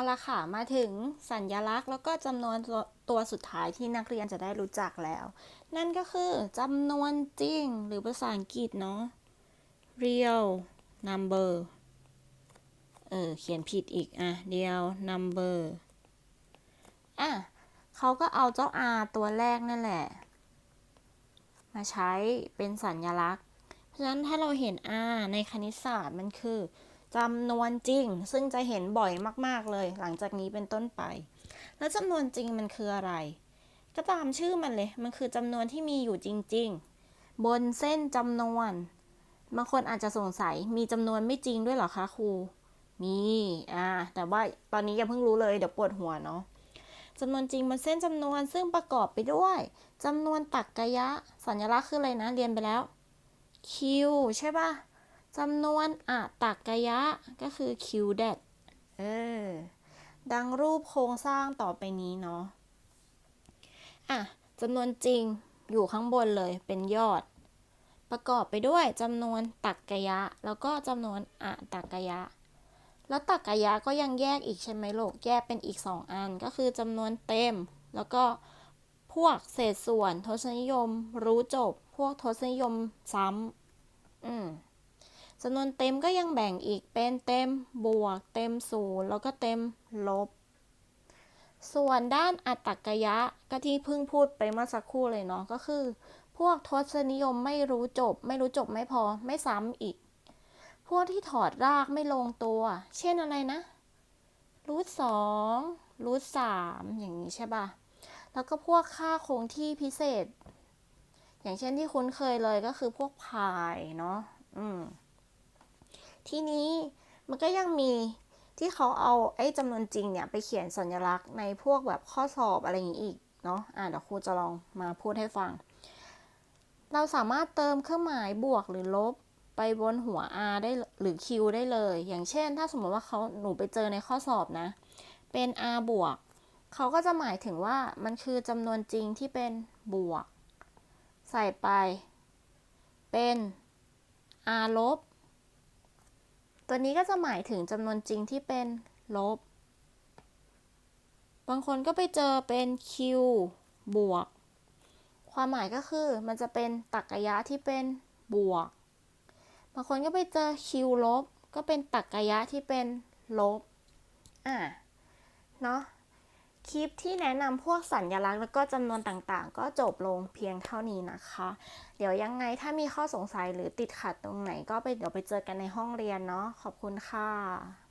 เอาละค่ะ มาถึงสัญลักษณ์แล้วก็จำนวนตัวสุดท้ายที่นักเรียนจะได้รู้จักแล้ว นั่นก็คือจำนวนจริงหรือภาษาอังกฤษเนาะ real number เออ เขียนผิดอีก อะ real number อะเขาก็เอาเจ้า r ตัวแรกนั่นแหละ มาใช้เป็นสัญลักษณ์ เพราะฉะนั้นถ้าเราเห็น r ในคณิตศาสตร์มันคือ จำนวนจริง ซึ่งจะเห็นบ่อยมาก ๆ เลย หลังจากนี้เป็นต้นไป แล้วจำนวนจริงมันคืออะไร ก็ตามชื่อมันเลย มันคือจำนวนที่มีอยู่จริง ๆ บนเส้นจำนวนบางคนอาจจะสงสัยมีจำนวนไม่จริงด้วยหรอคะครู มี อ่า แต่ว่าตอนนี้ย่าเพิ่งรู้เลย เดี๋ยวปวดหัวเนาะจำนวนจริงบนเส้นจำนวนซึ่งประกอบไปด้วยจำนวนตรรกะสัญลักษณ์คืออะไรนะ เรียนไปแล้ว q ใช่ปะ จำนวนอะตรกะก็คือ q d a t เออ ดังรูปโครงสร้างต่อไปนี้เนาะ อะจำนวนจริงอยู่ข้างบนเลยเป็นยอด ประกอบไปด้วยจำนวนตรกะแล้วก็จำนวนอะตรกะแล้วตรกะก็ยังแยกอีกใช่ไหมลูกแยกเป็นอีก 2 อันก็คือจำนวนเต็ม แล้วก็พวกเศษส่วนทศนิยม รู้จบ พวกทศนิยมซ้ำอืม จำนวนเต็มก็ยังแบ่งอีกเป็นเต็มบวก เต็มศูนย์แล้วก็เต็มลบ ส่วนด้านอัตตกยะก็ที่เพิ่งพูดไปเมื่อสักครู่เลยเนาะก็คือ พวกทศนิยมไม่รู้จบ ไม่รู้จบไม่พอไม่ซ้ำอีก พวกที่ถอดรากไม่ลงตัว เช่นอะไรนะรูทสองรูทสามอย่างนี้ใช่ปะแล้วก็พวกค่าคงที่พิเศษ อย่างเช่นที่คุ้นเคยเลยก็คือพวกพายเนาะอืม ทีนี้มันก็ยังมีที่เขาเอาไอ้จำนวนจริงเนี่ยไปเขียนสัญลักษณ์ในพวกแบบข้อสอบอะไรอย่างนี้อีกเนาะอ่าเดี๋ยวครูจะลองมาพูดให้ฟัง เราสามารถเติมเครื่องหมายบวกหรือลบไปบนหัว r ได้หรือ q ได้เลย อย่างเช่น ถ้าสมมติว่าเขาหนูไปเจอในข้อสอบนะ เป็น r บวกเขาก็จะหมายถึงว่ามันคือจำนวนจริงที่เป็นบวก ใส่ไป เป็น r ลบ ตัวนี้ก็จะหมายถึงจำนวนจริงที่เป็นลบ บางคนก็ไปเจอเป็น q บวก ความหมายก็คือมันจะเป็นตรรกะที่เป็นบวก บางคนก็ไปเจอ q ลบ ก็เป็นตรรกะที่เป็นลบ อะ เนาะ คลิปที่แนะนำพวกสัญญลักษณ์แล้วก็จำนวนต่างๆ ก็จบลงเพียงเท่านี้นะคะ เดี๋ยวยังไงถ้ามีข้อสงสัยหรือติดขัดตรงไหน ก็ไปเดี๋ยวไปเจอกันในห้องเรียนเนาะขอบคุณค่ะ